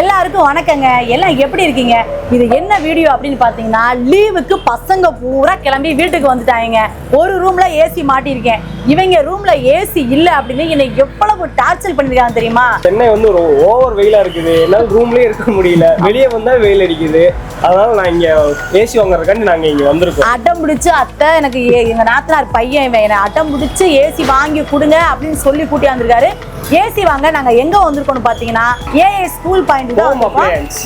எல்லாருக்கும் வணக்கங்க. எல்லாம் எப்படி இருக்கீங்க? இது என்ன வீடியோ அப்படின்னு பார்த்தீங்கன்னா லீவுக்கு பசங்க பூரா கிளம்பி வீட்டுக்கு வந்துட்டாங்க. ஒரு ரூம்ல ஏசி மாட்டியிருக்கேன். இவங்க ரூம்ல ஏசி இல்லை அப்படின்னு என்னை எவ்வளவு டார்ச்சர் பண்ணிருக்காங்க தெரியுமா? சென்னை வந்து ஒரு ஓவர் வெயிலா இருக்குது. என்னால ரூம்லயே இருக்க முடியல. வெளியே வந்தா வெயில் அடிக்குது. அதனால நான் இங்க ஏசி வாங்குறதுக்காண்டி நாங்க இங்க வந்திருக்கோம். அடம் பிடிச்சு அத்தை எனக்கு எங்க நாத்தனார் பையன் இவன். என்னை அடம் பிடிச்சு ஏசி வாங்கி கொடுங்க அப்படின்னு சொல்லி கூட்டி வந்திருக்காரு. ஏசி வாங்க நாங்க எங்க வந்திருக்கோம்னு பாத்தீங்கன்னா ஏஏ ஸ்கூல் பாயிண்ட் தான்.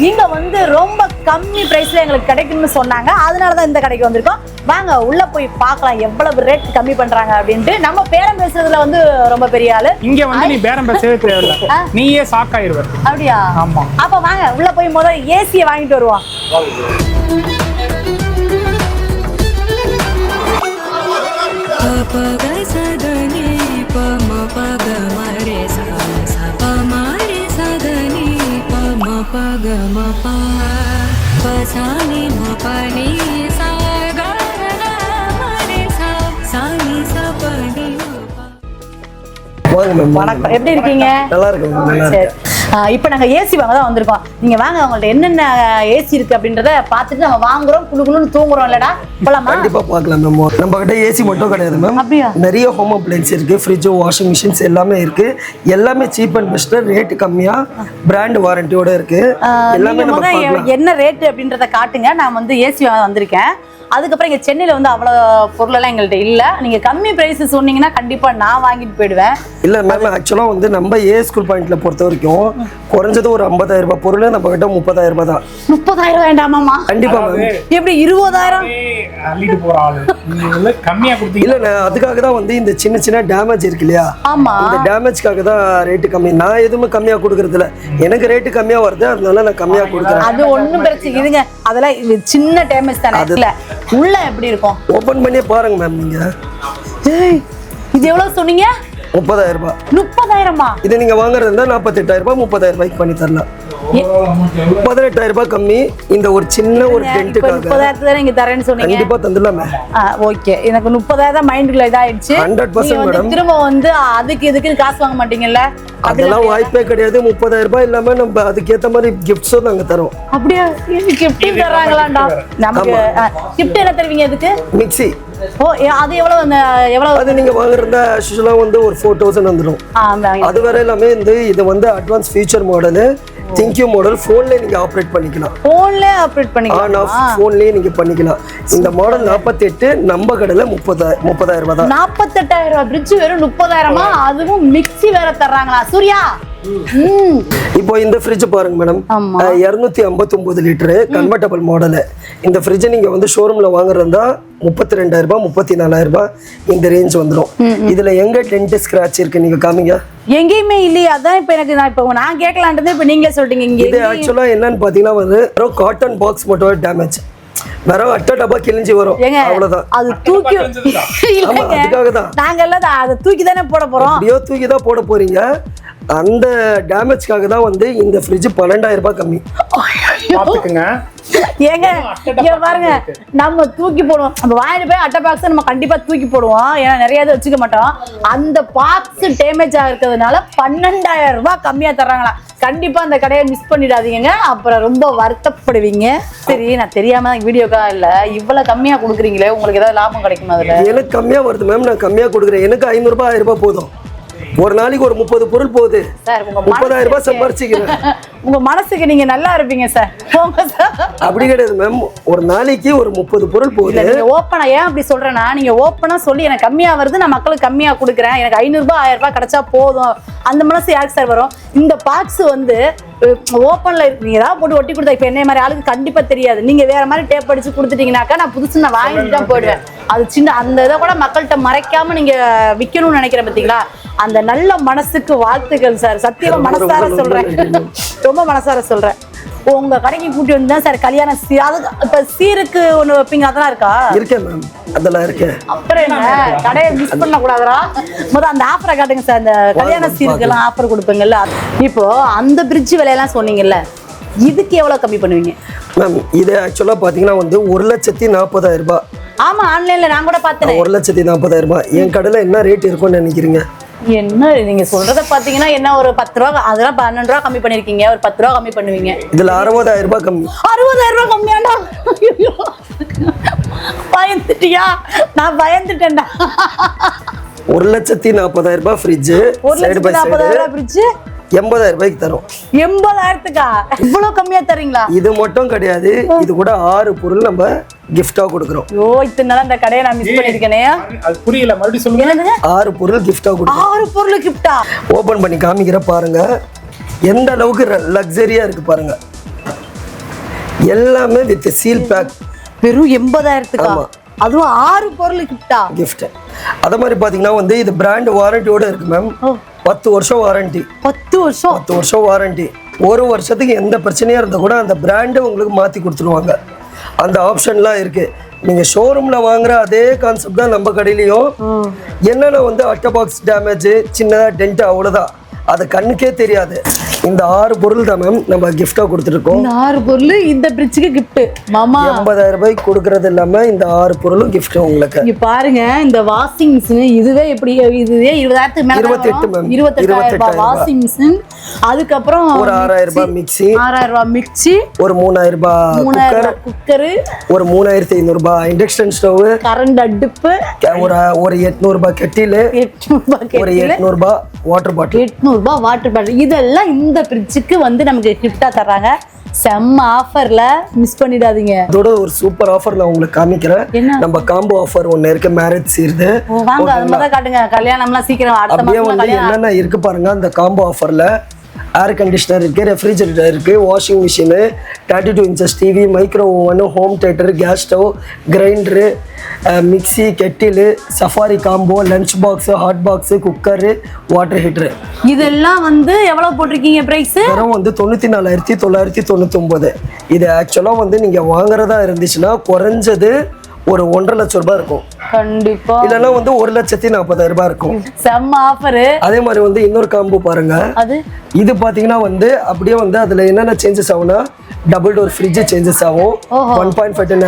இங்க வந்து ரொம்ப கம்மி பிரைஸ்ல எங்களுக்கு கிடைக்கும்னு சொன்னாங்க. அதனால தான் இந்த கடைக்கு வந்திருக்கோம். வாங்க உள்ள போய் பார்க்கலாம் எவ்வளவு ரேட் கம்மி பண்றாங்க அப்படின்ட்டு. நம்ம பேரம் பேசுறதுல வந்து ரொம்ப பெரிய ஆளு. இங்க வந்து நீ பேரம் பேசவே தேவையில்ல. நீயே சாக்காயிருவ அப்படியா? ஆமா. அப்ப வாங்க உள்ள போய் முதல்ல ஏசியை வாங்கிட்டு வருவோம். प வணக்கம். எப்படி இருக்கீங்க? நல்லா இருக்கு இப்போ நாங்க ஏசி வாங்க தான் வந்திருக்கோம். நீங்க வாங்க உங்கள்ட்ட என்னென்ன ஏசி இருக்கு அப்படின்றத பார்த்துட்டு நம்ம வாங்குறோம் குளு குளுன்னு தூங்குறோம் இல்லடா. போலாமா? கண்டிப்பா பார்க்கலாம் மேம் நம்ம கிட்ட ஏசி மட்டும் கிடையாது மேம் அப்படியா? நிறைய ஹோம் அப்ளைன்ஸ் இருக்கு ஃப்ரிட்ஜ் வாஷிங் மிஷின்ஸ் எல்லாமே இருக்கு. எல்லாமே சீப் அண்ட் பெஸ்ட் ரேட் கம்மியா பிராண்ட் வாரண்டியோட இருக்கு. ஆஹ் எல்லாமே நீங்க நம்ம முத பார்க்கலாம். என்ன ரேட் அப்படின்றத காட்டுங்க. நான் வந்து ஏசி வாங்க வந்திருக்கேன். அதுக்கப்புறம் இங்க சென்னையில வந்து அவ்வளோ பொருளெல்லாம் எங்கள்கிட்ட இல்ல. நீங்க கம்மி பிரைஸ் சொன்னீங்கன்னா கண்டிப்பா நான் வாங்கிட்டு போயிடுவேன். இல்ல மேம் ஆக்சுவலா வந்து நம்ம ஏ ஸ்கூல் பாயிண்ட்ல பொறுத்த வரைக்கும் குறைஞ்சது ஒரு ஐம்பதாயிரம் ரூபாய் பொருள் நம்ம கிட்ட முப்பதாயிரம் ரூபாய் தான். முப்பதாயிரம் வேண்டாமாமா கண்டிப்பா மேம் எப்படி இருபதாயிரம்? அள்ளிட்டு போற ஆளு. நீங்க வந்து கம்மியா கொடுத்தீங்க. இல்ல நான் அதுக்காக தான் வந்து இந்த சின்ன சின்ன டேமேஜ் இருக்கு இல்லையா? ஆமா. இந்த டேமேஜ்க்காக தான் ரேட்டு கம்மி. நான் எதுவுமே கம்மியா கொடுக்கறது இல்ல. எனக்கு ரேட்டு கம்மியா வருது அதனால நான் கம்மியா கொடுக்குறேன். அது ஒண்ணும் பிரச்சனை இருங்க அதெல்லாம் சின்ன டேமேஜ் தானே இல்ல. உள்ள எப்படி இருக்கும்? ஓபன் பண்ணியே பாருங்க மேம் நீங்க. ஏய், இது எவ்வளவு சொன்னீங்க? முப்பதாயிரம் ரூபாய். முப்பதாயிரமா? இது நீங்க வாங்குறது இருந்தா நாற்பத்தெட்டாயிரம் ரூபாய் முப்பதாயிரம் ரூபாய்க்கு பண்ணி தரலாம். பதினெட்டாயிரம் ரூபாய் கம்மி. இந்த ஒரு சின்ன ஒரு டென்ட்டுக்காக முப்பதாயிரத்துல தான் நீங்க தரேன்னு சொன்னீங்க? கண்டிப்பா தந்துடலாமே. ஓகே எனக்கு முப்பதாயிரம் தான் மைண்டுக்குள்ள இதாயிடுச்சு. 100% நீங்க வந்து madam. திரும்ப வந்து அதுக்கு இதுக்குன்னு காசு வாங்க மாட்டீங்கல்ல? அதெல்லாம் வாய்ப்பே கிடையாது. முப்பதாயிரம் ரூபாய் இல்லாம நம்ம அதுக்கேத்த மாதிரி கிஃப்ட்ஸும் நாங்க தரோம் அப்படியா? கிஃப்ட் தர்றாங்களாண்டா? நமக்கு கிஃப்ட் என்ன தருவீங்க இதுக்கு மிக்ஸி. ஓ அது எவ்வளவு அந்த எவ்வளவு? அது நீங்க வாங்குறதா யூஸ்வலாக வந்து ஒரு ஃபோர் தௌசண்ட் வந்துடும் ஆ, வாங்கி- அது வரை எல்லாமே வந்து இது வந்து advance future model ThinQ model ஃபோன்லேயே நீங்க ஆப்ரேட் பண்ணிக்கலாம். போன்ல ஆப்ரேட் ஆன் பண்ணிக்கலாம் ஆஃப் ஃபோன்லேயே நீங்க பண்ணிக்கலாம். இந்த மாடல் நாற்பத்தெட்டு நம்ம கடையில் முப்பதாயிரம் முப்பதாயிரம் ரூபாய் தான். நாற்பத்தெட்டாயிரம் ரூபாய் பிரிட்ஜ் வெறும் முப்பதாயிரமா? அதுவும் மிக்ஸி வேற தர்றாங்களா? சூர்யா! இப்போ இந்த ஃப்ரிட்ஜ் பாருங்க மேடம். இரநூத்தி ஐம்பத்தொம்போது லிட்டரு கன்வெர்டபிள் மாடலு இந்த ஃப்ரிட்ஜை நீங்க வந்து ஷோரூம்ல வாங்குறதா முப்பத்தி ரெண்டாயிரம் ரூபாய் முப்பத்தி நாலாயிரம் ரூபாய் இந்த ரேஞ்ச் வந்துடும் இதுல எங்க டென்ட் ஸ்கிராட்ச் இருக்கு நீங்க காமிங்க. எங்கேயுமே இல்லையே அதான் இப்ப எனக்கு நான் இப்ப நான் கேட்கலான்றது இப்ப நீங்களே சொல்லிட்டீங்க இங்க இது எங்கேயும் ஆக்சுவலா என்னன்னு பாத்தீங்கன்னா வந்து வெறும் காட்டன் பாக்ஸ் மட்டும் டேமேஜ் வெறும் அட்டை டப்பா கிழிஞ்சு வரும். அவ்வளவுதான். அது தூக்கி அதுக்காக தான் நாங்க எல்லாம் அதை தூக்கி தானே போட போறோம். அப்படியோ தூக்கி தான் போட போறீங்க. அந்த டேமேஜ்க்காக தான் வந்து இந்த ஃப்ரிட்ஜ் பன்னெண்டாயிரம் ரூபாய் கம்மி. பாத்துக்குங்க ஏங்க இங்க பாருங்க நம்ம தூக்கி போடுவோம். நம்ம வாங்கிட்டு போய் அட்டை பாக்ஸ் நம்ம கண்டிப்பா தூக்கி போடுவோம். ஏன்னா நிறைய இது வச்சுக்க மாட்டோம். அந்த பாக்ஸ் டேமேஜ் இருக்கிறதுனால பன்னெண்டாயிரம் ரூபாய் கம்மியா தர்றாங்களா? கண்டிப்பா அந்த கடையை மிஸ் பண்ணிடாதீங்க அப்புறம் ரொம்ப வருத்தப்படுவீங்க. சரி நான் தெரியாம வீடியோக்கா இல்ல. இவ்வளவு கம்மியா கொடுக்குறீங்களே உங்களுக்கு ஏதாவது லாபம் கிடைக்குமா அதுல? எனக்கு கம்மியா வருது மேம் நான் கம்மியா கொடுக்குறேன். எனக்கு ஐநூறுபா ஆயிரம் ரூபாய் போதும். ஒரு நாளைக்கு ஒரு முப்பது பொருள் போகுது. சார் உங்க முப்பதாயிரம் ரூபாய் சம்பாரிச்சுக்கிறேன். உங்க மனசுக்கு நீங்க நல்லா இருப்பீங்க சார். அப்படி கிடையாது மேம் ஒரு நாளைக்கு ஒரு முப்பது பொருள் போகுது. நீங்க ஓப்பனா ஏன் அப்படி சொல்றேன்னா நீங்க ஓப்பனா சொல்லி எனக்கு கம்மியா வருது நான் மக்களுக்கு கம்மியா கொடுக்குறேன். எனக்கு ஐநூறு ரூபாய் ஆயிரம் ரூபாய் கிடைச்சா போதும். அந்த மனசு யாருக்கு சார் வரும்? இந்த பாக்ஸ் வந்து ஓப்பன்ல இருக்கு நீங்க ஏதாவது போட்டு ஒட்டி கொடுத்தா இப்ப என்ன மாதிரி ஆளுக்கு கண்டிப்பா தெரியாது. நீங்க வேற மாதிரி டேப் அடிச்சு கொடுத்துட்டீங்கன்னாக்கா நான் புதுசு நான் வாங்கிட்டு தான் போயிடுவேன். அது சின்ன அந்த இதை கூட மக்கள்கிட்ட மறைக்காம நீங்க விக்கணும்னு நினைக்கிறேன் பாத்தீங்களா? அந்த நல்ல மனசுக்கு வாழ்த்துக்கள் சார். சத்தியமா மனசார சொல்றேன். ரொம்ப மனசார சொல்றேன். உங்க கடைக்கு கூட்டி வந்து சார். கல்யாணம் இப்ப சீருக்கு ஒண்ணு வைப்பீங்க அதெல்லாம் இருக்கா? இருக்கேன் மேம். அதெல்லாம் இருக்கேன். அப்புறம் என்ன? கடையை மிஸ் பண்ண கூடாதுடா முத அந்த ஆஃபரை காட்டுங்க சார். அந்த கல்யாண சீருக்கெல்லாம் ஆஃபர் கொடுப்பீங்கல்ல. இப்போ அந்த பிரிட்ஜ் விலையெல்லாம் சொன்னீங்கல்ல. இதுக்கு எவ்வளவு கம்மி பண்ணுவீங்க? மேம் இது ஆக்சுவலாக பார்த்தீங்கன்னா வந்து ஒரு லட்சத்தி நாற்பதாயிரம் ரூபாய். ஆமா ஆன்லைன்ல நான் கூட பார்த்தேன். ஒரு லட்சத்தி நாற்பதாயிரம் ரூபாய். என் கடையில் என்ன ரேட் இருக்கும்னு நினைக்கிறீங்க? என்ன நீங்க சொல்றத பாத்தீங்கன்னா என்ன ஒரு பத்து ரூபா அதெல்லாம் பன்னெண்டு ரூபா கம்மி பண்ணிருக்கீங்க. ஒரு பத்து ரூபா கம்மி பண்ணுவீங்க. இதுல அறுபதாயிரம் ரூபாய் கம்மி. அறுபதாயிரம் ரூபாய் கம்மியாண்டா. பயந்துட்டியா? நான் பயந்துட்டேன்டா. ஒரு லட்சத்தி நாற்பதாயிரம் ரூபாய் ஃப்ரிட்ஜு ஒரு லட்சத்தி நாற்பதாயிரம் பிரிச்சு எண்பதாயிரம் ரூபாய்க்கு தரும். எண்பதாயிரத்துக்கா? இவ்வளவு கம்மியா தரீங்களா? இது மட்டும் கிடையாது. இது கூட ஆறு பொருள் நம்ம gift-ஆ கொடுக்குறோம். ஐயோ இத்தனை நாள் அந்த கடையை நான் மிஸ் பண்ணிருக்கேனே அது புரியல. மறுபடியும் சொல்லுங்க. ஆறு பொருள் gift-ஆ கொடுக்குறோம். ஆறு பொருள் கிஃப்டா ஓபன் பண்ணி காமிக்கிற பாருங்க. எந்த அளவுக்கு லக்ஸரியா இருக்கு பாருங்க. எல்லாமே வித் சீல் பேக் வெறும் எண்பதாயிரத்துக்கா? ஆமா. அதுவும் ஆறு பொருள் கிஃப்டா கிஃப்ட் அத மாதிரி பாத்தீங்கன்னா வந்து இது பிராண்ட் வாரண்டியோட இருக்கு மேம் பத்து வருஷம் வாரண்டி பத்து வருஷம்? பத்து வருஷம் வாரண்டி ஒரு வருஷத்துக்கு எந்த பிரச்சனையா இருந்தா கூட அந்த பிராண்டு உங்களுக்கு மாத்தி கொடுத்துருவாங்க. அந்த ஆப்ஷன்லாம் இருக்கு. நீங்க ஷோரூம்ல வாங்குற அதே கான்செப்ட் தான் நம்ம கடையிலயும். என்னென்ன வந்து அட்டை பாக்ஸ் டேமேஜ் சின்னதா டென்ட் அவ்வளவுதான். அது கண்ணுக்கே தெரியாது. இந்த ஆறு பொருள் தான் மேம் நம்ம gift-ஆ கொடுத்துருக்கோம். இந்த ஆறு பொருள் இந்த பிரிட்ஜுக்கு கிஃப்ட் மாமா. எண்பதாயிரம் ரூபாய்க்கு கொடுக்கறது இல்லாம இந்த ஆறு பொருளும் gift உங்களுக்கு. இங்க பாருங்க இந்த வாஷிங் மிஷின் இதுவே எப்படி இதுவே இருபதாயிரத்துக்கு மேல 28 ma'am. இருபத்தெட்டாயிரம் ரூபாய் 28,000 வாஷிங் மிஷின் அதுக்கப்புறம் ஒரு ஆறாயிரம் ரூபாய் மிக்ஸி ஆறாயிரம் ரூபாய் மிக்சி ஒரு மூணாயிரம் ரூபாய் மூணாயிரம் குக்கர் ஒரு மூணாயிரத்தி ஐநூறு ரூபாய் இண்டக்ஷன் ஸ்டவ் கரண்ட் அடுப்பு. ஒரு ஒரு எட்நூறு ரூபாய் கெட்டிலு ஒரு எட்நூறு ரூபாய் வாட்டர் பாட்டில் எட்நூறு ரூபாய் வாட்டர் பாட்டில் இதெல்லாம் இந்த ஃப்ரிட்ஜுக்கு வந்து நமக்கு கிஃப்டா தர்றாங்க. செம்ம ஆஃபர்ல மிஸ் பண்ணிடாதீங்க. அதோட ஒரு சூப்பர் ஆஃபர் நான் உங்களுக்கு காமிக்கிறேன்? நம்ம காம்போ ஆஃபர் ஒன்று இருக்கு மேரேஜ் சீருது வாங்க அது மாதிரி காட்டுங்க. கல்யாணம்லாம் சீக்கிரம் அடுத்த மாசம் கல்யாணம் என்னென்ன இருக்கு பாருங்க அந்த காம்போ ஆஃபர்ல ஏர் கண்டிஷனர் இருக்கு ரெஃப்ரிஜரேட்டர் இருக்கு washing machine thirty two inches TV micro oven home theatre gas stove grinder mixie kettle Safari combo lunch box hot box cooker water heater இதெல்லாம் வந்து எவ்வளவு போட்டிருக்கீங்க பிரைஸ் தரம் வந்து தொண்ணூற்றி நாலாயிரத்தி தொள்ளாயிரத்தி தொண்ணூத்தொம்பது. இது ஆக்சுவலாக வந்து நீங்கள் வாங்குறதா இருந்துச்சுன்னா குறைஞ்சது ஒரு ஒன்றரை லட்சம் ரூபாய் இருக்கும். கண்டிப்பா. இல்லைன்னா வந்து ஒரு லட்சத்தி நாற்பதாயிரம் ரூபாய் இருக்கும். செம்ம ஆஃபரு அதே மாதிரி வந்து இன்னொரு காம்போ பாருங்க. அது? இது பார்த்தீங்கன்னா வந்து அப்படியே வந்து அதில் என்னென்ன சேஞ்சஸ் ஆகும்னா டபுள் டோர் ஃப்ரிட்ஜ் சேஞ்சஸ் ஆகும். One point five ton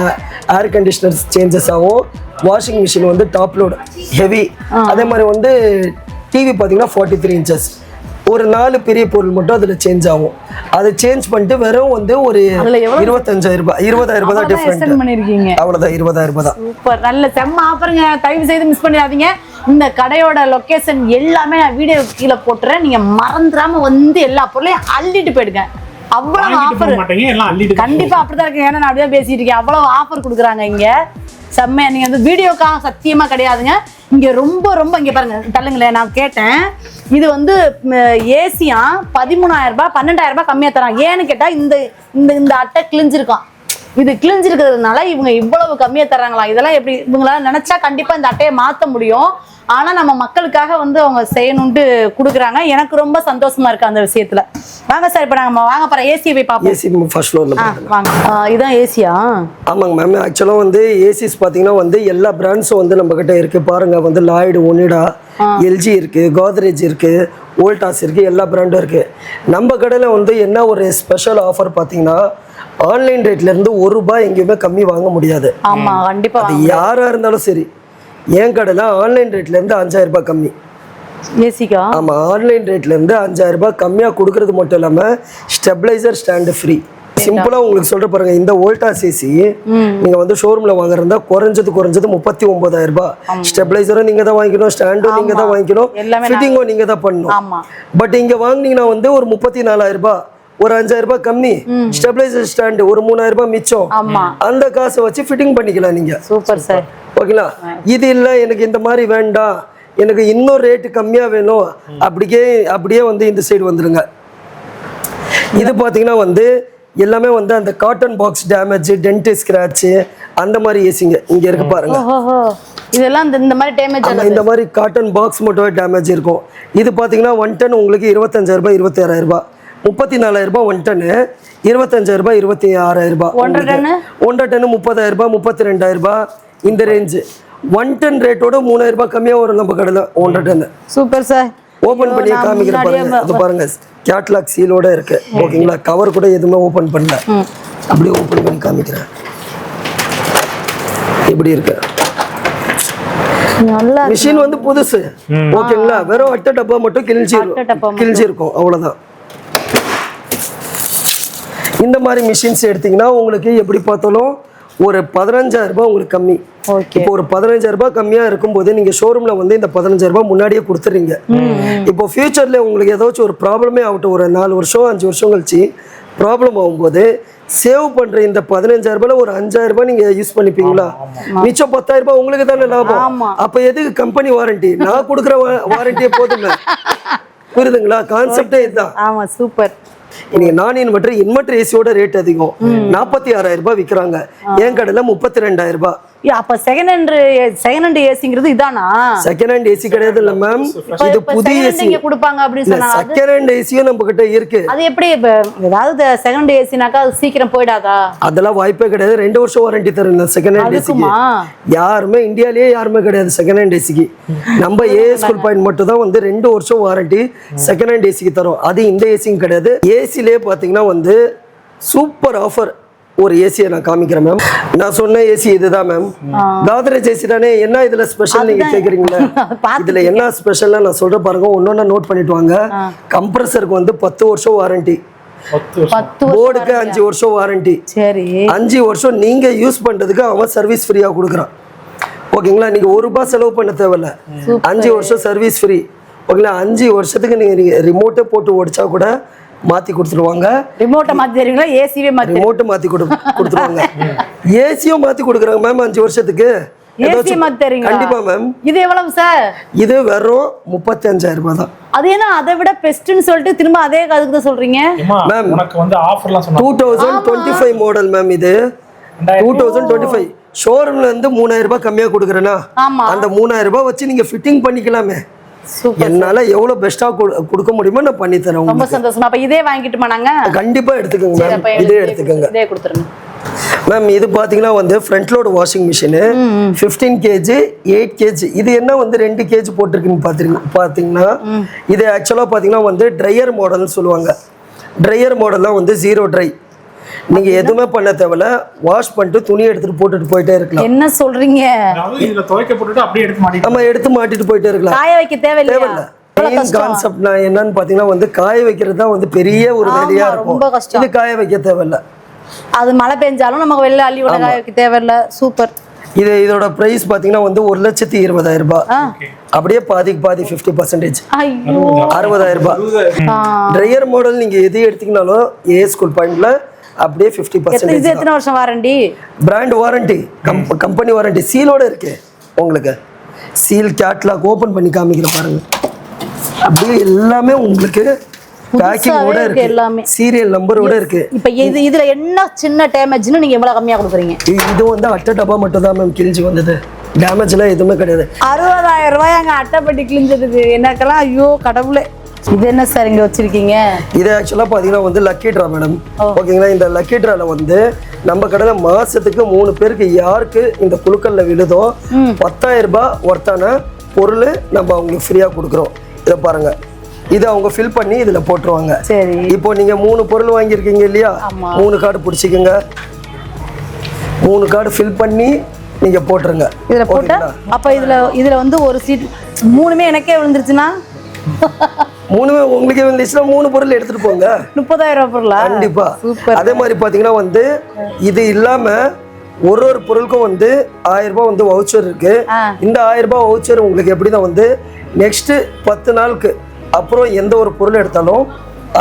air conditioners changes ஆகும். வாஷிங் மிஷின் வந்து டாப் லோட் ஹெவி அதே மாதிரி வந்து டிவி பார்த்தீங்கன்னா ஃபார்ட்டி த்ரீ இன்ச்சஸ் ஒரு நாலு பெரிய பொருள் மட்டும் அதில் சேஞ்ச் ஆகும். அதை சேஞ்ச் பண்ணிட்டு வெறும் வந்து ஒரு? இருபத்தஞ்சாயிரம் ரூபாய் இருபதாயிரம் ரூபாய் தான் டிஃப்ரெண்ட் பண்ணிருக்கீங்க. அவ்வளோதான் இருபதாயிரம் ரூபாய் தான். சூப்பர். நல்ல செம்ம ஆஃபருங்க தயவு செய்து மிஸ் பண்ணிடாதீங்க. இந்த கடையோட லொகேஷன் எல்லாமே நான் வீடியோ கீழே போட்டுறேன். நீங்க மறந்துடாம வந்து எல்லா பொருளையும் அள்ளிட்டு போயிடுங்க. அவ்வளவு ஆஃபர் கண்டிப்பா அப்படிதான் இருக்கு ஏன்னா நான் அப்படியே பேசிட்டு இருக்கேன். அவ்வளவு ஆஃபர் கொடுக்குறாங்க இங்க. செம்மையா. நீங்க வந்து வீடியோக்காக சத்தியமா கிடையாதுங்க. இங்க ரொம்ப ரொம்ப இங்க பாருங்க தள்ளுங்களேன் நான் கேட்டேன். இது வந்து ஏசியா? பதிமூணாயிரம் ரூபாய் பன்னெண்டாயிரம் ரூபாய் கம்மியா தரான் ஏன்னு கேட்டா இந்த இந்த இந்த அட்டை கிழிஞ்சிருக்கான். இது கிழிஞ்சிருக்கிறதுனால இவங்க இவ்வளவு கம்மியா தர்றாங்களா? இதெல்லாம் எப்படி இவங்களால நினைச்சா கண்டிப்பா இந்த அட்டையை மாத்த முடியும். ஆனா நம்ம மக்களுக்காக வந்து அவங்க செய்யணும்ட்டு கொடுக்குறாங்க. எனக்கு ரொம்ப சந்தோஷமா இருக்கு அந்த விஷயத்துல. வாங்க சார் இப்ப நாங்க வாங்க போற ஏசியை போய் பார்ப்போம். ஏசி ஃபர்ஸ்ட் ஃப்ளோரில் வாங்க. இதான் ஏசியா ஆமாங்க மேம் ஆக்சுவலாக வந்து ஏசிஸ் பார்த்தீங்கன்னா வந்து எல்லா பிராண்ட்ஸும் வந்து நம்ம கிட்ட இருக்கு. பாருங்க வந்து லாய்டு ஒனிடா எல்ஜி இருக்கு கோத்ரேஜ் இருக்கு வோல்டாஸ் இருக்கு எல்லா பிராண்டும் இருக்கு. நம்ம கடையில் வந்து என்ன ஒரு ஸ்பெஷல் ஆஃபர் பார்த்தீங்கன்னா ஆன்லைன் ரேட்ல இருந்து ஒரு ரூபாய் எங்கேயுமே கம்மி வாங்க முடியாது. ஆமா கண்டிப்பா அது யாரா இருந்தாலும் சரி என் கடையில் ஆன்லைன் ரேட்ல இருந்து அஞ்சாயிரம் ரூபாய் கம்மி? ஏசிக்கா ஆமா ஆன்லைன் ரேட்ல இருந்து அஞ்சாயிரம் ரூபாய் கம்மியா கொடுக்கறது மட்டும் இல்லாம ஸ்டெபிளைசர் ஸ்டாண்டு ஃப்ரீ சிம்பிளா உங்களுக்கு சொல்ற பாருங்க இந்த வோல்டாஸ் ஏசி நீங்க வந்து ஷோரூம்ல வாங்குறதா குறைஞ்சது குறைஞ்சது முப்பத்தி ஒன்பதாயிரம் ரூபாய் ஸ்டெபிளைசரும் நீங்க தான் வாங்கிக்கணும் ஸ்டாண்டும் நீங்க தான் வாங்கிக்கணும் ஃபிட்டிங்கும் நீங்க தான் பண்ணணும். ஆமா. பட் இங்க வாங்குனீங்கன்னா வந்து ஒரு முப்பத்தி நாலாயிரம் ரூபாய். ஒரு அஞ்சாயிரம் ரூபாய் கம்மி ஸ்டெபிளைசர் ஸ்டாண்டு ஒரு மூணாயிரம் ரூபாய் மிச்சம். அந்த காசை வச்சு ஃபிட்டிங் பண்ணிக்கலாம் நீங்க. Super sir. ஓகேங்களா? இது இல்லை எனக்கு இந்த மாதிரி வேண்டாம். எனக்கு இன்னும் ரேட்டு கம்மியாக வேணும். அப்படியே அப்படியே வந்து இந்த சைடு வந்துருங்க. இது பார்த்தீங்கன்னா வந்து எல்லாமே வந்து அந்த carton box damage dent scratch அந்த மாதிரி ஏசிங்க இங்கே இருக்கு பாருங்க. இதெல்லாம் இந்த மாதிரி டேமேஜ் இந்த மாதிரி காட்டன் பாக்ஸ் மட்டும் டேமேஜ் இருக்கும். இது பார்த்தீங்கன்னா ஒன் டன் உங்களுக்கு இருபத்தஞ்சாயிரம் ரூபாய் இருபத்தாயிரம் ரூபாய். முப்பத்தி நாலாயிரம் ரூபாய் ஒன் டன்னு இருபத்தஞ்சாயிரம் ரூபாய் இருபத்தி ஆறாயிரம் ரூபாய். ஒன்றரை. டன்னு? ஒன்றரை டன்னு முப்பதாயிரம் ரூபாய் முப்பத்தி ரெண்டாயிரம் ரூபாய். இந்த ரேஞ்சு ஒன் டன் ரேட்டோட மூணாயிரம் ரூபாய் கம்மியாக வரும் நம்ம கடையில் ஒன்றரை டன்னு சூப்பர் சார் ஓப்பன் பண்ணி நான் காமிக்கிற முன்னாடியே பாருங்க. பாருங்க கேட்லாக் சீலோட இருக்கு. ஓகேங்களா? கவர் கூட எதுவுமே ஓப்பன் பண்ணல. அப்படியே ஓப்பன் பண்ணி காமிக்கிறேன். இப்படி இருக்கு. மிஷின் வந்து புதுசு. ஓகேங்களா? வெறும் அட்டை டப்பா மட்டும் கிழிஞ்சி அட்டை டப்பா மட்டும். கிழிஞ்சி இருக்கும் அவ்வளவுதான். இந்த மாதிரி மிஷின்ஸ் எடுத்தீங்கன்னா உங்களுக்கு எப்படி பார்த்தாலும் ஒரு பதினஞ்சாயிரம் ரூபாய் உங்களுக்கு கம்மி. இப்போ ஒரு பதினஞ்சாயிரம் ரூபாய் கம்மியா இருக்கும்போது நீங்க ஷோரூம்ல வந்து இந்த பதினஞ்சாயிரம் ரூபாய் முன்னாடியே கொடுத்துறீங்க இப்போ ஃபியூச்சர்ல உங்களுக்கு ஏதாச்சும் ஒரு ப்ராப்ளமே ஆகட்டும் ஒரு நாலு வருஷம் அஞ்சு வருஷம் கழிச்சு ப்ராப்ளம் ஆகும்போது சேவ் பண்ற இந்த பதினஞ்சாயிரம் ரூபாயில ஒரு அஞ்சாயிரம் ரூபாய் நீங்க யூஸ் பண்ணிப்பீங்களா? மிச்சம் பத்தாயிரம் ரூபாய் உங்களுக்கு தானே லாபம். அப்ப எதுக்கு கம்பெனி வாரண்டி நான் கொடுக்குற வாரண்டியே போதுமே புரியுதுங்களா? கான்செப்டே இதுதான். ஆமா சூப்பர் நீங்க நான் இன்வெர்டர் இன்வெர்டர் ஏசியோட ரேட் அதிகம். நாற்பத்தி ஆறாயிரம் ரூபாய் விற்கிறாங்க என் கடையில முப்பத்தி ரெண்டாயிரம் ரூபாய்? அப்ப செகண்ட் ஹேண்ட் செகண்ட் ஹேண்ட் ஏசிங்கிறது இதானா? செகண்ட் ஹேண்ட் ஏசி கிடையாது இல்ல மேம் இது புதிய ஏசி கொடுப்பாங்க அப்படின்னு சொன்னாங்க அது- செகண்ட் ஹேண்ட் ஏசியும் நம்ம கிட்ட இருக்கு. அது எப்படி ஏதாவது செகண்ட் ஏசினாக்கா அது சீக்கிரம் போயிடாதா? அதெல்லாம் வாய்ப்பே கிடையாது. ரெண்டு வருஷம் வாரண்டி தரும் செகண்ட் ஹேண்ட் ஏசிக்கு அதுக்குமா? யாருமே இந்தியாலயே யாருமே கிடையாது செகண்ட் ஹேண்ட் ஏசிக்கு நம்ம ஏ ஸ்கூல் பாயிண்ட் மட்டும் தான் வந்து ரெண்டு வருஷம் வாரண்டி செகண்ட் ஹேண்ட் ஏசிக்கு தரும். அது இந்த ஏசியும் கிடையாது. ஏசிலே பாத்தீங்கன்னா வந்து சூப்பர் ஆஃபர் ஒரு ஏசியை நான் காமிக்கிறேன் மேம் நான் சொன்ன ஏசி இதுதான் மேம் காத்ரேஜ் ஏசி தானே என்ன இதுல ஸ்பெஷல் நீங்க கேக்குறீங்களா? இதுல என்ன ஸ்பெஷல்னா நான் சொல்ற பாருங்க. ஒன்னொன்னா நோட் பண்ணிட்டு வாங்க. கம்ப்ரஸருக்கு வந்து பத்து வருஷம் வாரண்டி போர்டுக்கு அஞ்சு வருஷம் வாரண்டி சரி. அஞ்சு வருஷம் நீங்க யூஸ் பண்றதுக்கு அவன் சர்வீஸ் ஃப்ரீயா கொடுக்குறான். ஓகேங்களா நீங்க ஒரு ரூபாய் செலவு பண்ண தேவையில்ல. அஞ்சு வருஷம் சர்வீஸ் ஃப்ரீ ஓகேங்களா அஞ்சு வருஷத்துக்கு நீங்க ரிமோட்டை போட்டு ஓடிச்சா கூட மாத்தி கொடுத்துருவாங்க. ரிமோட்டை மாத்தி தருவீங்களா? ஏசிவே மாத்தி ரிமோட்டை மாத்தி கொடு கொடுத்துருவாங்க. ஏசியும் மாத்தி கொடுக்குறாங்க மேம் அஞ்சு வருஷத்துக்கு. ஏசி மாத்தி தரீங்களா கண்டிப்பா மேம் இது எவ்வளவு சார் இது வெறும் முப்பத்தி அஞ்சாயிரம் ரூபாய் தான். அது என்ன அதை விட பெஸ்ட்னு சொல்லிட்டு திரும்ப அதே அதுக்கு தான் சொல்றீங்க? Ma'am. உனக்கு வந்து ஆஃபர்லாம் two thousand twenty five model ma'am இது. டூ தௌசண்ட் டுவெண்ட்டி ஃபைவ் ஷோரூம்ல இருந்து மூணாயிரம் ரூபாய் கம்மியா கொடுக்குறேன்னா அந்த மூணாயிரம் ரூபாய் வச்சு நீங்க ஃபிட்டிங் பண்ணிக்கலாமே. என்னால எவ்வளவு பெஸ்டா கொடுக்க முடியுமோ நான் பண்ணி தரேன் ரொம்ப சந்தோஷமா. அப்ப இதே வாங்கிட்டுமா நாங்க? கண்டிப்பா எடுத்துக்கோங்க மேம் இதே எடுத்துக்கோங்க. இதே கொடுத்துருங்க. மேம் இது பாத்தீங்கன்னா வந்து front load washing machine fifteen KG eight KG இது என்ன வந்து ரெண்டு கேஜி போட்டிருக்குன்னு பாத்தீங்க பாத்தீங்கன்னா இது ஆக்சுவலா பாத்தீங்கன்னா வந்து ட்ரையர் மாடல்னு சொல்லுவாங்க. ட்ரையர் மாடல்லாம் வந்து ஜீரோ ட்ரை நீங்க எதுவுமே பண்ண தேவையில்ல. வாஷ் பண்ணிட்டு துணி எடுத்துட்டு போட்டுட்டு போயிட்டே இருக்கலாம். என்ன சொல்றீங்க? இதுல துவைக்க போட்டுட்டு அப்படியே எடுத்து மாட்டிட்டு நம்ம எடுத்து மாட்டிட்டு போயிட்டே இருக்கலாம். காய வைக்க தேவையில்ல. மெயின் கஷ்டம்? கான்செப்ட் நான் என்னன்னு பாத்தீங்கன்னா வந்து காய வைக்கிறது தான் வந்து பெரிய ஒரு வேலையா ரொம்ப இருக்கும். இது காய வைக்க தேவையில்ல. அது மழை பெஞ்சாலும் நமக்கு வெளில அள்ளி விட காய வைக்க தேவையில்ல. சூப்பர். இது இதோட பிரைஸ் பாத்தீங்கன்னா வந்து ஒரு லட்சத்தி இருபதாயிரம் ரூபாய். அப்படியே பாதிக்கு பாதி ஃபிஃப்டி பர்சன்டேஜ் ஐயோ. அறுபதாயிரம் ரூபாய். ட்ரையர் மாடல் நீங்க எது எடுத்தீங்கனாலும் ஏ ஸ்கூல் பாயிண்ட்ல அப்படியே ஃபிஃப்டி எத்தனை- இது எத்தனை வருஷம் warranty? Brand warranty company warranty சீலோட இருக்கு உங்களுக்கு. சீல் கேட்லாக் ஓபன் பண்ணி காமிக்கிற பாருங்க. அப்படியே எல்லாமே உங்களுக்கு பேக்கிங்கோட இருக்கு இருக்கு. எல்லாமே. சீரியல் நம்பரோட இருக்கு. இப்ப இது இதுல என்ன சின்ன டேமேஜ்னு நீங்க எவ்வளவு கம்மியா கொடுக்குறீங்க? இது வந்து அட்டை டப்பா மட்டும் தான் மேம் கிழிஞ்சு வந்தது. டேமேஜ்லாம் எதுவுமே கிடையாது. அறுபதாயிரம் ரூபாய் அங்க அட்டைப்பட்டி கிழிஞ்சதுக்கு எனக்கெல்லாம் ஐயோ கடவுளே. இது என்ன சார் இங்க வச்சிருக்கீங்க? இது ஆக்சுவலாக பார்த்தீங்கன்னா வந்து லக்கி ட்ரா மேடம் ஓகேங்களா இந்த லக்கி ட்ரால வந்து நம்ம கடையில் மாசத்துக்கு மூணு பேருக்கு யாருக்கு இந்த குழுக்கல்ல விழுதோ பத்தாயிரம் ரூபாய் ஒர்த்தான பொருள் நம்ம அவங்களுக்கு ஃப்ரீயாக கொடுக்குறோம். இதை பாருங்க. இதை அவங்க ஃபில் பண்ணி இதில் போட்டுருவாங்க. சரி. இப்போ நீங்க மூணு பொருள் வாங்கியிருக்கீங்க இல்லையா. மூணு கார்டு பிடிச்சிக்கோங்க. மூணு கார்டு ஃபில் பண்ணி நீங்க போட்டுருங்க. இதுல போட்டு அப்ப இதுல இதுல வந்து ஒரு சீட் மூணுமே எனக்கே விழுந்துருச்சுன்னா? மூணு உங்களுக்கே வந்துச்சுன்னா மூணு பொருள் எடுத்துட்டு போங்க. முப்பதாயிரம் ரூபாய் பொருளா? கண்டிப்பா. சூப்பர். அதே மாதிரி பாத்தீங்கன்னா வந்து இது இல்லாம ஒரு ஒரு பொருளுக்கும் வந்து ஆயிரம் ரூபாய் வந்து வவுச்சர் இருக்கு. இந்த ஆயிரம் ரூபாய் வவுச்சர் உங்களுக்கு எப்படின்னா வந்து நெக்ஸ்ட் பத்து நாளுக்கு அப்புறம் எந்த ஒரு பொருள் எடுத்தாலும்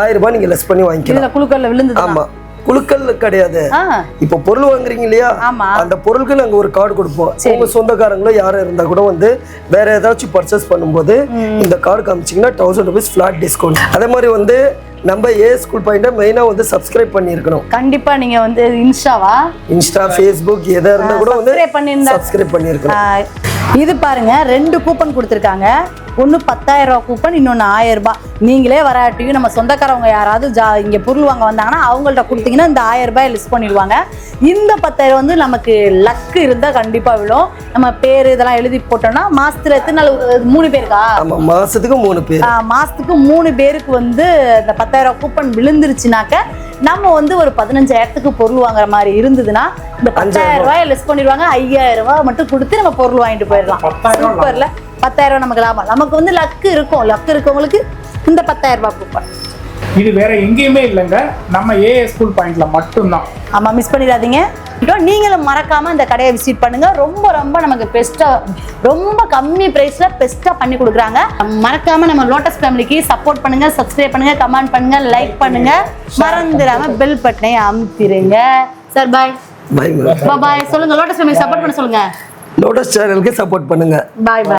ஆயிரம் ரூபாய் நீங்க லெஸ் பண்ணி வாங்கிக்கலாம். குழுக்கல்ல விழுந்தது? ஆமா. குழுக்கள் கிடையாது. இப்போ பொருள் வாங்குறீங்க இல்லையா. அந்த பொருளுக்கு நாங்க ஒரு கார்டு கொடுப்போம். உங்க சொந்தக்காரங்களோ யாரும் இருந்தா கூட வந்து வேற ஏதாச்சும் பர்ச்சேஸ் பண்ணும்போது இந்த கார்டு காமிச்சீங்கன்னா தௌசண்ட் ருபீஸ் ஃபிளாட் டிஸ்கவுண்ட் அதே மாதிரி வந்து நம்ம ஏ ஸ்கூல் பாயிண்ட மெயினா வந்து சப்ஸ்கிரைப் பண்ணியிருக்கணும். கண்டிப்பா நீங்க வந்து இன்ஸ்டாவா? இன்ஸ்டா ஃபேஸ்புக் எதா இருந்தா கூட வந்து சப்ஸ்கிரைப் பண்ணியிருக்கணும். ஆஹ், இது பாருங்க ரெண்டு கூப்பன் கொடுத்துருக்காங்க. ஒன்று பத்தாயிரம் ரூபா கூப்பன் இன்னொன்று ஆயிரம் ரூபாய். நீங்களே வராட்டியும் நம்ம சொந்தக்காரவங்க யாராவது ஜா இங்கே பொருள் வாங்க வந்தாங்கன்னா அவங்கள்ட்ட கொடுத்தீங்கன்னா இந்த ஆயிரம் ரூபாய் லிஸ்ட் பண்ணிடுவாங்க. இந்த பத்தாயிரம் வந்து நமக்கு லக்கு இருந்தால் கண்டிப்பாக விழும். நம்ம பேர் இதெல்லாம் எழுதி போட்டோம்னா மாசத்துல எத்தனை நாள் மூணு பேருக்கா? ஆமா மாசத்துக்கு மூணு பேர். ஆஹ், மாசத்துக்கு மூணு பேருக்கு வந்து இந்த பத்தாயிரம் பத்தாயிரம் கூப்பன் விழுந்துருச்சுனாக்க நம்ம வந்து ஒரு பதினஞ்சாயிரத்துக்கு பொருள் வாங்குற மாதிரி இருந்ததுன்னா இந்த பத்தாயிரம் ரூபாய் லெஸ் பண்ணிடுவாங்க ஐயாயிரம் ரூபாய் மட்டும் கொடுத்து நம்ம பொருள் வாங்கிட்டு போயிடலாம். சூப்பர்ல பத்தாயிரம் ரூபாய் நமக்கு லாபம். நமக்கு வந்து லக்கு இருக்கும். லக்கு இருக்கவங்களுக்கு இந்த பத்தாயிரம் ரூபாய் கூப்பன் இது வேற எங்கேயுமே இல்லைங்க. நம்ம ஏஏ ஸ்கூல் பாயிண்ட்ல மட்டும்தான். ஆமா மிஸ் பண்ணிடாதீங்க. நீங்களும் மறக்காம இந்த கடையை விசிட் பண்ணுங்க. ரொம்ப ரொம்ப நமக்கு பெஸ்டா ரொம்ப கம்மி பிரைஸ்ல பெஸ்டா பண்ணி கொடுக்குறாங்க. மறக்காம நம்ம லோட்டஸ் ஃபேமிலிக்கு சப்போர்ட் பண்ணுங்க சப்ஸ்கிரைப் பண்ணுங்க கமெண்ட் பண்ணுங்க லைக் பண்ணுங்க. மறந்துடாம பெல் பட்டனை அமுத்திருங்க. சார் பாய் பை பாய் சொல்லுங்க லோட்டஸ் ஃபேமிலி சப்போர்ட் பண்ண சொல்லுங்க. லோட்டஸ் சேனலுக்கு சப்போர்ட் பண்ணுங்க. பாய் பாய்